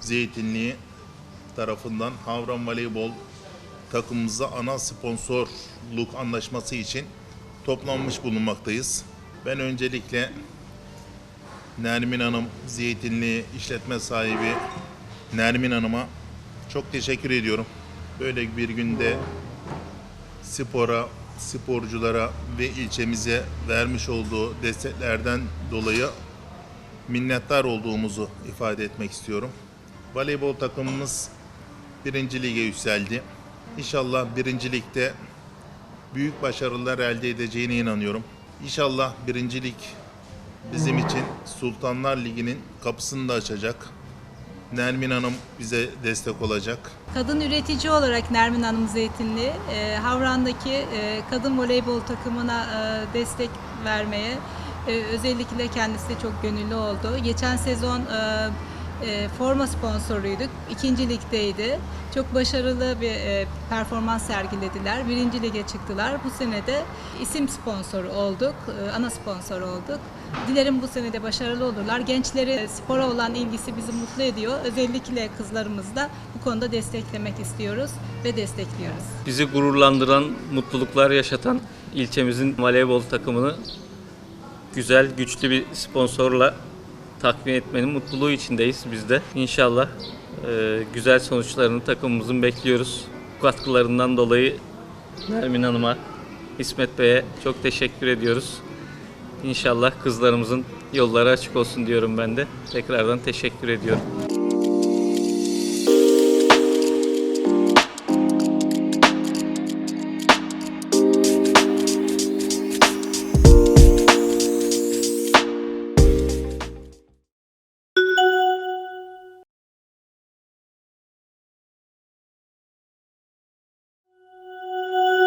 Zeytinliği tarafından Havran Voleybol takımımıza ana sponsorluk anlaşması için toplanmış bulunmaktayız. Ben öncelikle Nermin Hanım, Zeytinli işletme sahibi Nermin Hanım'a çok teşekkür ediyorum. Böyle bir günde spora, sporculara ve ilçemize vermiş olduğu desteklerden dolayı minnettar olduğumuzu ifade etmek istiyorum. Voleybol takımımız birinci lige yükseldi. İnşallah birinci ligde büyük başarılar elde edeceğine inanıyorum. İnşallah birincilik bizim için Sultanlar Ligi'nin kapısını da açacak. Nermin Hanım bize destek olacak. Kadın üretici olarak Nermin Hanım Zeytinli, e, Havran'daki e, kadın voleybol takımına e, destek vermeye e, özellikle kendisi çok gönüllü oldu. Geçen sezon e, e, forma sponsoruyduk. İkinci ligdeydi. Çok başarılı bir e, performans sergilediler. Birinci lige çıktılar. Bu sene de isim sponsoru olduk. ana sponsor olduk. Dilerim bu sene de başarılı olurlar. Gençleri spora olan ilgisi bizi mutlu ediyor. Özellikle kızlarımızı da bu konuda desteklemek istiyoruz ve destekliyoruz. Bizi gururlandıran, mutluluklar yaşatan ilçemizin voleybol takımını güzel, güçlü bir sponsorla takviye etmenin mutluluğu içindeyiz biz de. İnşallah e, güzel sonuçlarını takımımızın bekliyoruz. Bu katkılarından dolayı Nermin Hanım'a, İsmet Bey'e çok teşekkür ediyoruz. İnşallah kızlarımızın yolları açık olsun diyorum ben de. Tekrardan teşekkür ediyorum.